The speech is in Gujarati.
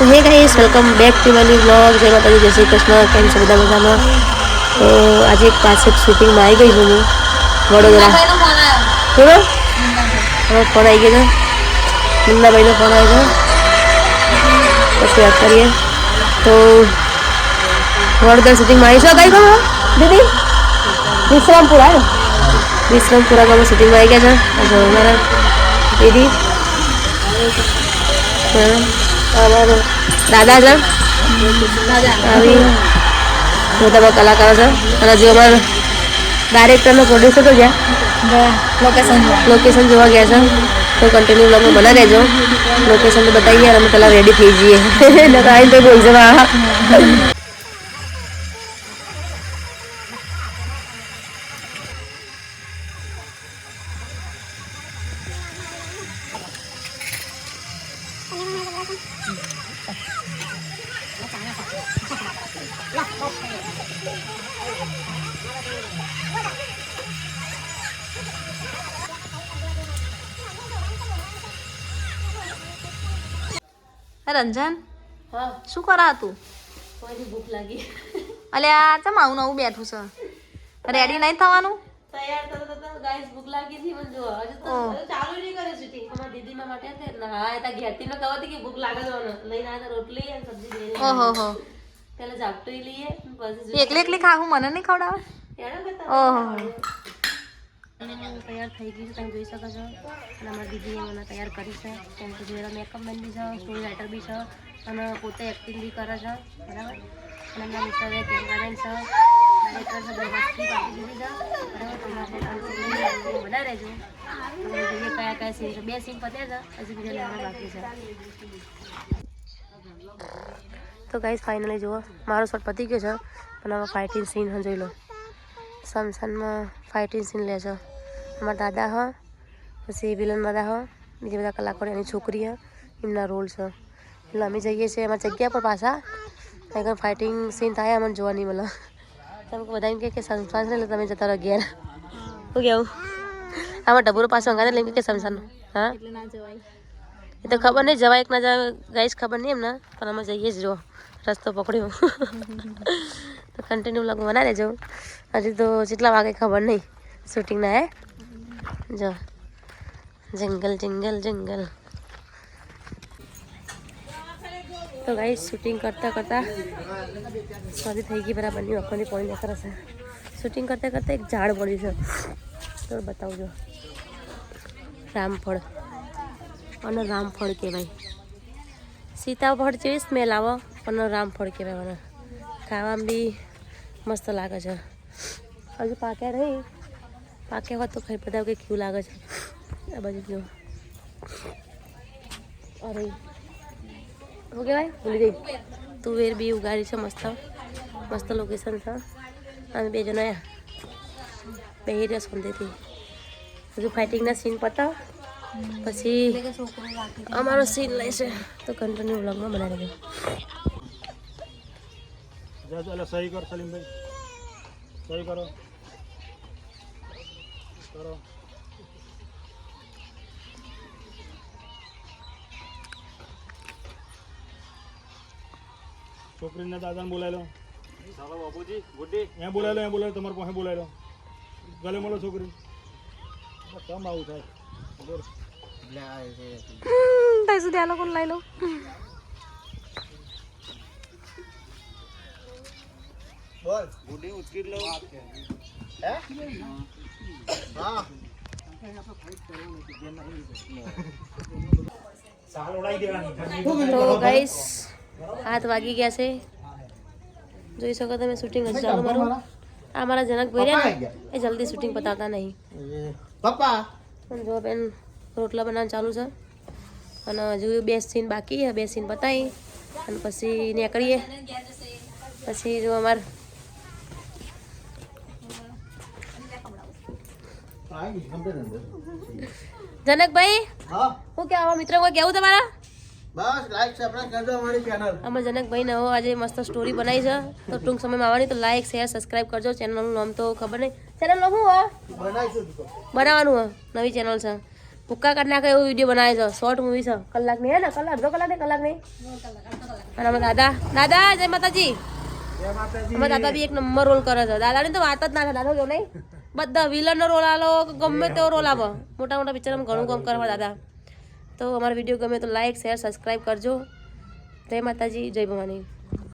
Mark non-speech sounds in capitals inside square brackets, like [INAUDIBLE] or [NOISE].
તો hey guys welcome back to my blog જય માતાજી જય શ્રી કૃષ્ણ. કેમ છે બધા મજામાં? તો આજે એક પાછળ શૂટિંગમાં આવી ગઈ છું હું. વડોદરા. બોલો હવે ફોન આવી ગયો છે. મુન્નાભાઈનો ફોન આવ્યો છે. પછી વાત કરીએ. તો વડોદરા શૂટિંગમાં આવી છો કઈ ગયો દીદી? વિશ્રામપુરા વિશ્રામપુરા ગામમાં શૂટિંગમાં આવી ગયા છે. મારા દીદી. હા. દાદા છે? આવી બધા કલાકારો છે. અને હજુ અમારા ડાયરેક્ટરનો પ્રોડ્યુસર તો ગયા લોકેશન લોકેશન જોવા ગયા છે. તો કન્ટિન્યુ બ્લોગમાં બના રહેજો. લોકેશન તો બતાવીએ અને અમે પહેલાં રેડી થઈ જઈએ. [LAUGHS] તો આવીને રંજન? હા. શું કરા તું? ભૂખ લાગી. અલે આ ચમ આવું નવું બેઠું છે? રેડી નહીં થવાનું? તૈયાર થતા તો ગાઈસ ભૂખ લાગી હતી પણ જો હજુ તો ચાલુ નહીં કરે શૂટિંગ અમારા દીદીના માટે ને હા એ તા ઘેરથી મેં કહવા કે ભૂખ લાગે મને. લઈને તા રોટલી અને સબ્જી લઈને ઓહો હો પેલા ઝાપટું લઈએ પછી એકલી એકલી ખાવું મને નહીં ખવડાવે? ઓહો. તૈયાર થઈ ગઈ છે, તમે જોઈ શકો છો. અને અમારી દીદીએ મને તૈયાર કરી છે. કેમ કે જોડે મેકઅપ મેન બી છે સ્ટોરી રાઇટર બી છે, અને પોતે એક્ટિંગ બી કરે છે, બરાબર? અને એમના મિસ્ટરે કેમેરામેન છે કયા કયા સીન છે. બે સીન પતે છે બાકી છે. તો ગાઈઝ ફાઇનલી જુઓ, મારો શોટ પતી ગયો છે. પણ હવે ફાઇટિંગ સીન જોઈ લો. સમસાનમાં ફાઇટિંગ સીન લે છે. અમારા દાદા હ પછી વિલન દાદા હ બીજા બધા કલાકારો એની છોકરી હ એમના રોલ છે એટલે અમે જઈએ છીએ અમારી જગ્યા પર પાછા ત્યાં ફાઇટિંગ સીન થાય અમને જોવા નહીં મળે તમે બધા એમ કે સંસ્થાન છે એટલે તમે જતા રહો ઘેર શું કેવું આમાં ડબુરો પાછો અંગાને લઈ કે સંસ્થાન હા એ તો ખબર નહીં જવાય કે ના જવાય ગાઈશ ખબર નહીં એમને પણ અમે જઈએ જ જો રસ્તો પકડ્યો તો કન્ટિન્યુ લગ બનાવી દેજો હજી તો જેટલા વાગે ખબર નહીં શૂટિંગના હે જો. જંગલ જંગલ જંગલ. તો ગાઈ શૂટિંગ કરતાં કરતાં સોરી થઈ ગઈ બરાબરની આંખોની પાણી નીકળે છે શૂટિંગ કરતાં કરતાં એક ઝાડ પડ્યું છે. તો બતાવજો. રામફળ. અને રામફળ કહેવાય. સીતાફળ જેવી સ્મેલ આવો અને રામફળ કહેવાય મને. ખાવામાં બી મસ્ત લાગે છે. હજુ પાક્યા નહીં. પાક્યા હોત તો ખાઈ બધા કંઈ કેવું લાગે છે? આ બાજુ જો. અરે. શું કહેવાય? ભૂલી ગઈ. તુવેર બી ઉગાડી છે મસ્ત. મસ્ત લોકેશન છે. અમે બે જણા આયા. બે રહ્યા શાંતિથી હજુ ફાઇટિંગના સીન પતાવ. પછી અમારો સીન લેશે. તો કન્ટિન્યુ વ્લોગમાં બનાવી દેજો સહી કર, સલીમભાઈ. સહી કરો. કરો. છોકરીને દાદાને બોલાવી લો. ચાલો બાપુજી ગુડ્ડી. અહીંયા બોલાવી લો અહીંયા બોલાવી લો તમારે પાસે બોલાવી લો. ગલે મળો છોકરી. કમ આવું થાય. બોલ ત્યાં સુધી આ લોકો લઈ લો. તો ગાઈસ હાથ વાગી ગયા છે. જોઈ શકો તમે શૂટિંગ હજી ચાલુ મારું? આ મારા જનકભાઈ રહ્યા ને એ જલ્દી શૂટિંગ પતાવતા નહીં. પપ્પા? પણ જો બેન રોટલા બનાવવાનું ચાલુ છે. અને હજુ બે સીન બાકી બે સીન પતાવી અને પછી નીકળીએ. પછી જો અમાર જનકભાઈ? ભાઈ હું કે આવા મિત્રો કોઈ કેવું તમારા? બસ લાઈક સબસ્ક્રાઇબ કરજો અમારી ચેનલ અમારા જનકભાઈ નવો આજે મસ્ત સ્ટોરી બનાવી છે. તો ટૂંક સમયમાં આવવાની તો લાઈક શેર સબસ્ક્રાઇબ કરજો. ચેનલનું નામ તો ખબર નહીં. ચેનલ શું તું બનાવવાનું હોય. નવી ચેનલ છે. ભૂક્કા કાઢ નાખે એવો વીડિયો બનાવે છે. શોર્ટ મૂવી છે. કલાક નહીં હે ને? કલાક અડધો કલાક નહીં કલાક નહીં? અને અમારા દાદા. દાદા જય માતાજી. અમારા દાદા બી એક નંબર રોલ કરે છે. દાદાની તો વાત જ ના થાય. દાદા કેવું નહીં? બધા વિલનનો રોલ આલો કે ગમે તેવો રોલ આવો. મોટા મોટા પિક્ચરમાં ઘણું કામ કરવા દાદા. તો અમારો વીડિયો ગમે તો લાઈક શેર સબસ્ક્રાઈબ કરજો. જય માતાજી જય ભવાની.